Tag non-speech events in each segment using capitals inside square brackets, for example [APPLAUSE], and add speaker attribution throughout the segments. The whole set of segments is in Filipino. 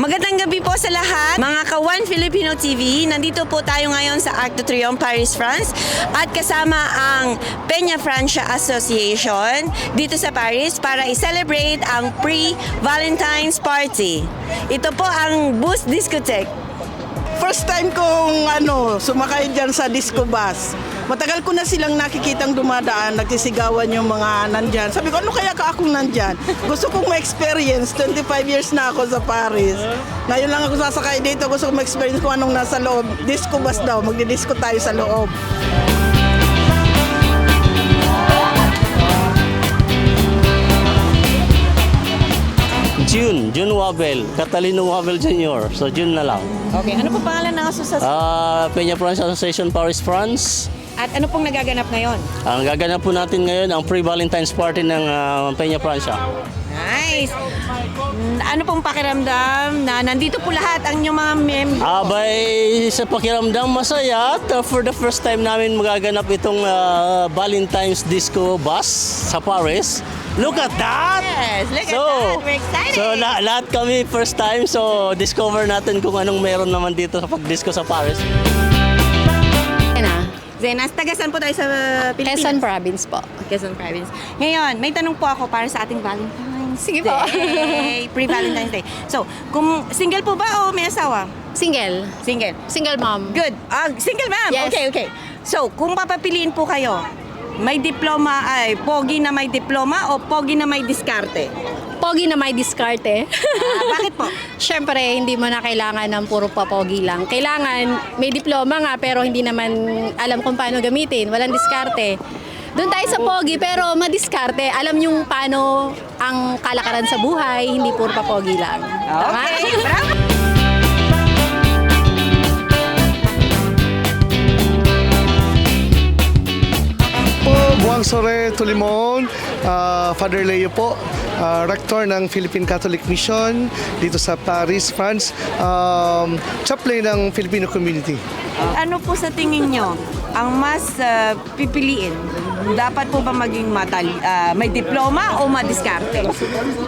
Speaker 1: Magandang gabi po sa lahat, mga ka-One Filipino TV. Nandito po tayo ngayon sa Arc de Triomphe, Paris, France. At kasama ang Peña Francia Association dito sa Paris para i-celebrate ang pre-Valentine's Party. Ito po ang Boost Discotheque.
Speaker 2: First time kong ano, sumakay dyan sa disco bus. Matagal ko na silang nakikitang dumadaan, nagsisigawan yung mga nandyan. Sabi ko, ano kaya ka akong nandyan? Gusto kong ma-experience. 25 years na ako sa Paris. Ngayon lang ako sasakay dito. Gusto kong ma-experience kung anong nasa loob. Disco bus daw. Magdi-disco tayo sa loob.
Speaker 3: June, June Wabel, Catalino Wabel Jr. So June na lang.
Speaker 1: Okay, ano po pangalan ng asosasyon?
Speaker 3: Ah, Peña France Association Paris, France.
Speaker 1: At ano pong nagaganap ngayon?
Speaker 3: Ang gaganap po natin ngayon ang pre-Valentine's party ng ah, Peña Francia.
Speaker 1: Nice! Mm, Ano pong pakiramdam na nandito po lahat ang inyong mga members?
Speaker 3: Abay, sa pakiramdam masaya at ah, for the first time namin magaganap itong ah, Valentine's Disco Bus sa Paris. Look at that!
Speaker 1: Yes, look at that. We're excited.
Speaker 3: So la- lahat kami first time so discover natin kung anong meron naman dito sa pag-disco sa Paris.
Speaker 4: na.
Speaker 1: Zenas, taga saan po tayo sa Pilipinas?
Speaker 4: Quezon Province po.
Speaker 1: Quezon Province. Ngayon, may tanong po ako para sa ating Valentine's
Speaker 4: Sige po.
Speaker 1: Day. [LAUGHS] Pre-Valentine's Day. So, kung single po ba o may asawa?
Speaker 4: Single.
Speaker 1: Single.
Speaker 4: Single mom.
Speaker 1: Good. Ah, single ma'am.
Speaker 4: Yes.
Speaker 1: Okay, okay. So, kung papapiliin po kayo, may diploma, ay, pogi na may diploma o pogi na may diskarte?
Speaker 4: Pogi na may diskarte.
Speaker 1: Ah, bakit po? [LAUGHS]
Speaker 4: Siyempre, hindi mo na kailangan ng puro papogi lang. Kailangan, may diploma nga pero hindi naman alam kung paano gamitin. Walang diskarte. Doon tayo sa pogi pero madiskarte. Alam yung paano ang kalakaran sa buhay, hindi puro papogi lang. Tama?
Speaker 1: Okay, bravo.
Speaker 5: Po, Buwang Sore Tulimon, ah, Father Leo po, ah, rector ng Philippine Catholic Mission dito sa Paris, France, um, chaplain ng Filipino community.
Speaker 1: Ano po sa tingin nyo ang mas ah, pipiliin? Dapat po ba maging matali, ah, may diploma o madiskarte?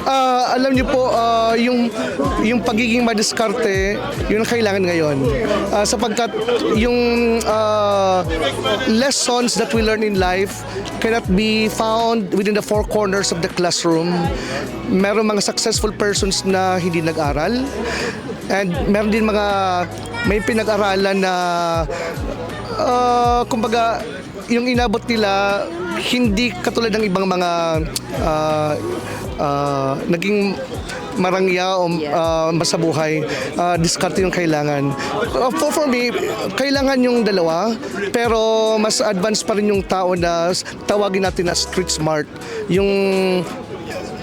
Speaker 5: Ah, alam niyo po, ah, yung, yung pagiging madiskarte, yun ang kailangan ngayon. Ah, sapagkat yung ah, lessons that we learn in life cannot be found within the four corners of the classroom. Meron mga successful persons na hindi nag-aral. And meron din mga may pinag-aralan na ah, kumbaga yung inabot nila hindi katulad ng ibang mga ah, ah, naging marangya o ah, masabuhay, uh, diskarte yung kailangan. Uh, for, for me, kailangan yung dalawa, pero mas advanced pa rin yung tao na tawagin natin na street smart. Yung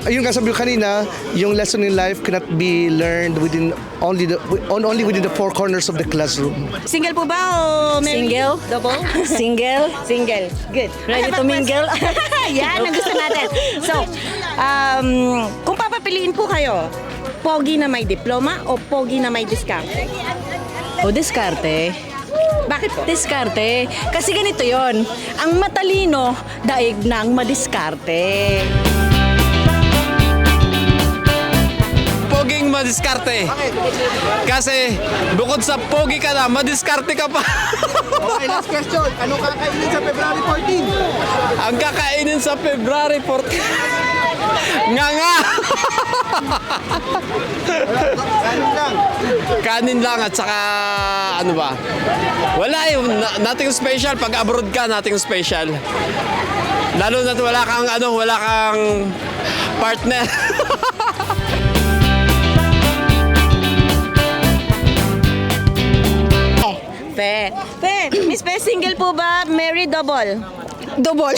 Speaker 5: Ayun nga sabi ko kanina, yung lesson in life cannot be learned within only the on, only within the four corners of the classroom.
Speaker 1: Single po ba o may
Speaker 4: Single.
Speaker 1: Double? [LAUGHS]
Speaker 4: Single.
Speaker 1: Single. Good.
Speaker 4: Ready to mingle? [LAUGHS]
Speaker 1: Yan, ang gusto natin. So, um, kung papapiliin po kayo, pogi na may diploma o pogi na may diskarte?
Speaker 6: O diskarte.
Speaker 1: Bakit po?
Speaker 6: Diskarte. Kasi ganito yon. Ang matalino, daig ng madiskarte.
Speaker 7: Madiskarte. Kasi bukod sa pogi ka na, madiskarte ka pa. [LAUGHS]
Speaker 5: Okay, last question. Ano kakainin sa February 14?
Speaker 7: Ang kakainin sa February 14. [LAUGHS] nga nga!
Speaker 5: Kanin lang.
Speaker 7: Kanin lang at saka ano ba? Wala eh, nothing special. Pag abroad ka, nothing special. Lalo na wala kang ano, wala kang partner. [LAUGHS]
Speaker 1: Pe. Pe, Miss Pe, single po ba? Mary double?
Speaker 4: Double.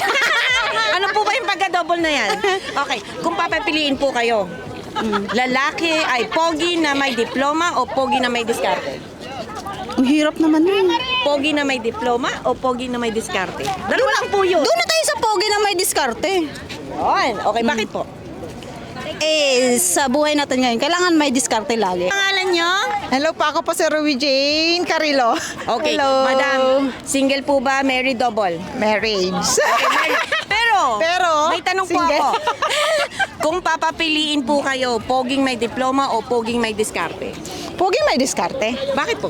Speaker 4: [LAUGHS]
Speaker 1: ano po ba yung pagka-double na yan? Okay, kung papapiliin po kayo, lalaki ay pogi na may diploma o pogi na may diskarte?
Speaker 6: Ang hirap naman yun.
Speaker 1: Pogi na may diploma o pogi na may diskarte? Dalawa lang po yun.
Speaker 6: Doon na tayo sa pogi na may diskarte.
Speaker 1: Yun. Okay, bakit po?
Speaker 6: Eh, sa buhay natin ngayon, kailangan may diskarte lagi.
Speaker 1: Pangalan nyo?
Speaker 2: Hello pa ako po si Ruby Jane Carilo.
Speaker 1: Okay,
Speaker 2: Hello.
Speaker 1: madam, single po ba, Mary double?
Speaker 2: Marriage.
Speaker 1: Okay. Pero,
Speaker 2: Pero,
Speaker 1: may tanong po
Speaker 2: single.
Speaker 1: ako. [LAUGHS] Kung papapiliin po kayo, poging may diploma o poging may diskarte?
Speaker 8: Puging may diskarte.
Speaker 1: Bakit po?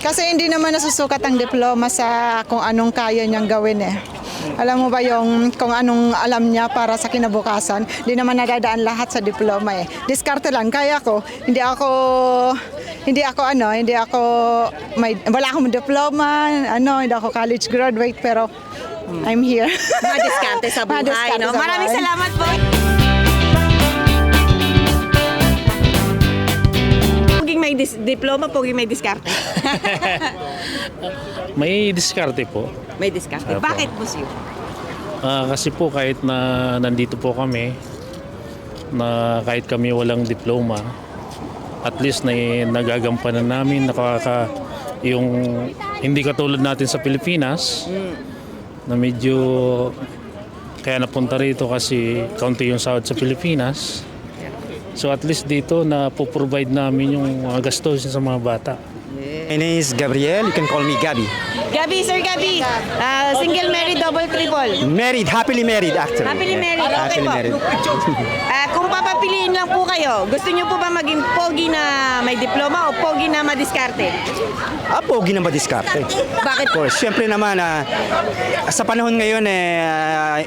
Speaker 8: Kasi hindi naman nasusukat ang diploma sa kung anong kaya niyang gawin eh. Alam mo ba yung kung anong alam niya para sa kinabukasan, hindi naman nadadaan lahat sa diploma eh. Diskarte lang, kaya ko. Hindi ako, hindi ako ano, hindi ako, may, wala akong diploma, ano, hindi ako college graduate, pero I'm here.
Speaker 1: Mga diskarte sa [LAUGHS] buhay,
Speaker 8: Madiskarte
Speaker 1: no?
Speaker 8: sa
Speaker 1: Maraming
Speaker 8: buhay.
Speaker 1: salamat po. May dis- diploma, poging may diskarte. [LAUGHS]
Speaker 9: May diskarte po.
Speaker 1: may diskarte.
Speaker 9: Apo.
Speaker 1: Bakit po siyo?
Speaker 9: Ah, kasi po kahit na nandito po kami, na kahit kami walang diploma, at least na nagagampanan namin, nakaka, yung hindi katulad natin sa Pilipinas, na medyo kaya napunta rito kasi kaunti yung sahod sa Pilipinas. So at least dito na po-provide namin yung mga gastos sa mga bata.
Speaker 10: My name is Gabriel. You can call me Gabi.
Speaker 1: Gabi, Sir Gabi. ah, single, married, double, triple.
Speaker 10: Married, happily married actually.
Speaker 1: Happily married. Okay
Speaker 10: Happily
Speaker 1: po.
Speaker 10: married. [LAUGHS]
Speaker 1: Ah, kung papapiliin lang po kayo, gusto niyo po ba maging pogi na may diploma o pogi na madiskarte?
Speaker 10: Ah, pogi na ba diskarte?
Speaker 1: Bakit
Speaker 10: Of course, syempre naman ah, sa panahon ngayon eh ah,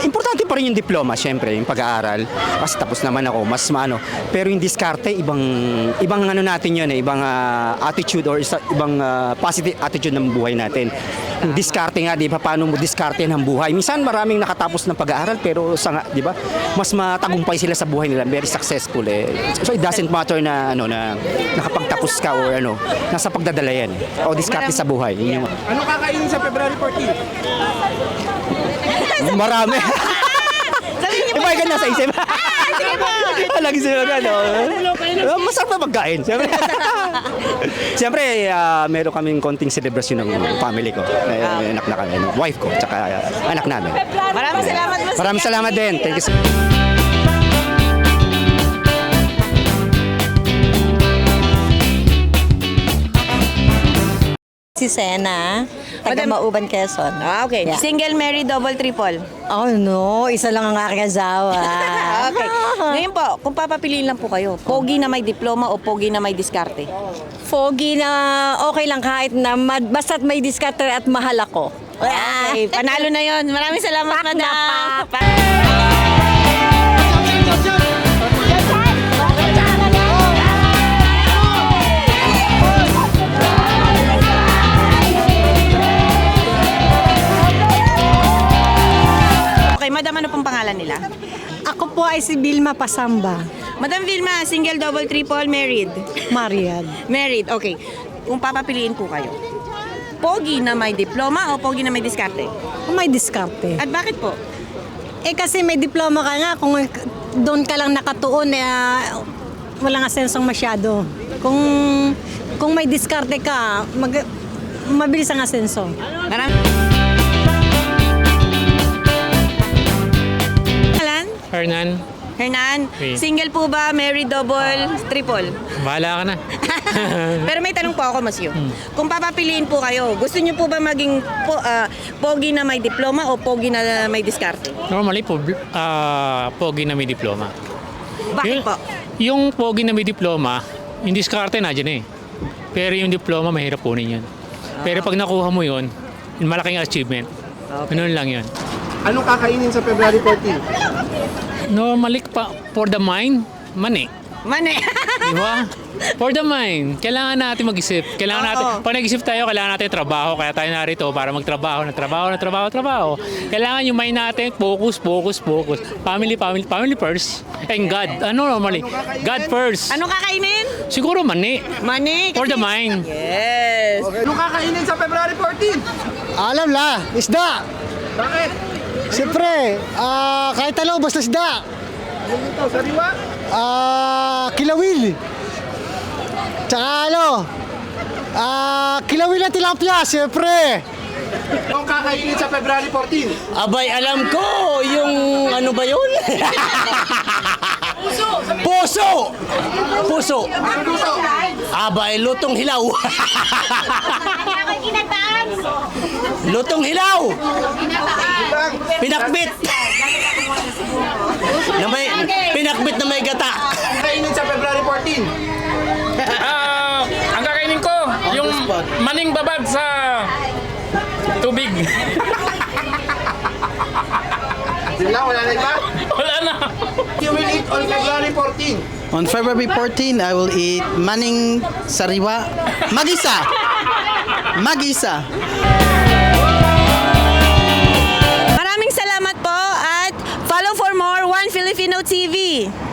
Speaker 10: importante pa rin yung diploma, syempre, yung pag-aaral. Kasi tapos naman ako, mas maano. Pero yung diskarte, ibang ibang ano natin yun eh, ibang ah, attitude or isa, ibang ah, positive attitude ng buhay natin. Diskarte nga, di ba, paano mo diskarte ng buhay? Minsan maraming nakatapos ng pag-aaral pero sa nga, di ba, mas matagumpay sila sa buhay nila, very successful eh. So it doesn't matter na ano na nakapagtapos ka or ano, nasa pagdadala yan. O diskarte sa buhay. Yun yung,
Speaker 7: Ano kakainin sa February 14?
Speaker 10: marami. [LAUGHS]
Speaker 1: Sabihin niyo.
Speaker 10: Iba ka nasa isip.
Speaker 1: Po.
Speaker 10: Lagi sila ano. Uh, masarap na magkain. Siyempre, [LAUGHS] Siyempre ah, meron kaming konting celebration ng family ko. Eh, anak na kami, wife ko, tsaka ah, anak namin.
Speaker 1: Maraming salamat po.
Speaker 10: Maraming salamat din. Thank you so
Speaker 6: Si Sena, taga
Speaker 1: Madam-
Speaker 6: Mauban, Quezon.
Speaker 1: Ah, okay.
Speaker 6: Yeah.
Speaker 1: Single, married, double, triple.
Speaker 6: Oh no, isa lang ang aking asawa. [LAUGHS]
Speaker 1: Okay. Ngayon po, kung papapiliin lang po kayo, pogi na may diploma o pogi na may diskarte?
Speaker 6: Foggy na okay lang kahit na mad, basta't may diskarte at mahal ako.
Speaker 1: Okay, panalo na yon. Maraming salamat, madam.
Speaker 6: pak.
Speaker 1: Nila?
Speaker 6: Ako po ay si Vilma Pasamba.
Speaker 1: Madam Vilma, single, double, triple, married?
Speaker 6: Mariad. [LAUGHS]
Speaker 1: Married, okay. Kung papapiliin po kayo, pogi na may diploma o pogi na may diskarte?
Speaker 6: May diskarte.
Speaker 1: At bakit po?
Speaker 6: Eh kasi may diploma ka nga, kung doon ka lang nakatuon, eh, walang asensong masyado. Kung kung may diskarte ka, mag, mabilis ang asenso.
Speaker 1: Maraming...
Speaker 9: Hernan,
Speaker 1: Hernan,
Speaker 9: Okay.
Speaker 1: single po ba, married, double, triple?
Speaker 9: bahala ka na. [LAUGHS]
Speaker 1: Pero may tanong po ako, Masyo. Kung papapiliin po kayo, gusto niyo po ba maging po, ah, pogi na may diploma o pogi na may diskarte?
Speaker 9: Normally po, ah, pogi na may diploma.
Speaker 1: Bakit
Speaker 9: yung,
Speaker 1: po?
Speaker 9: Yung pogi na may diploma, yung diskarte na dyan eh. Pero yung diploma, mahirap kunin yun. Pero pag nakuha mo yun, yung malaking achievement. Ganun lang yun.
Speaker 7: Anong kakainin sa February 14?
Speaker 9: Normally, pa, for the mind, mani.
Speaker 1: Mane.
Speaker 9: Di ba? For the mind, kailangan natin mag-isip. Kailangan
Speaker 1: Oo.
Speaker 9: natin, pag nag-isip tayo, kailangan natin trabaho. Kaya tayo narito para magtrabaho, na trabaho, na trabaho, trabaho. Kailangan yung mind natin, focus, focus, focus. Family, family, family first. And God. Ano normally? God first.
Speaker 1: Ano kakainin?
Speaker 9: Siguro mani.
Speaker 1: Mani.
Speaker 9: For the mind.
Speaker 1: Yes.
Speaker 7: Anong kakainin sa February 14?
Speaker 5: Alam la, isda.
Speaker 7: Bakit?
Speaker 5: Siyempre, ah, kahit ano, basta isda.
Speaker 7: Yung ito, sariwa?
Speaker 5: Ah, kilawil. Tsaka ano, ah, kilawil na tilapia, siyempre.
Speaker 7: Anong kakainin sa February 14?
Speaker 3: Abay, alam ko yung ano ba yun? Puso! Puso! Abay, lutong hilaw. [LAUGHS] lutong hilaw! Pinakbit! Na may, pinakbit na may gata.
Speaker 11: Kainin sa February 14.
Speaker 9: Ah, ang kakainin ko, yung maning babad sa tubig.
Speaker 11: Sila, wala na iba?
Speaker 9: Wala na.
Speaker 11: You will eat on February 14.
Speaker 12: On February 14, I will eat maning sariwa. Magisa! Magisa!
Speaker 1: Filipino TV.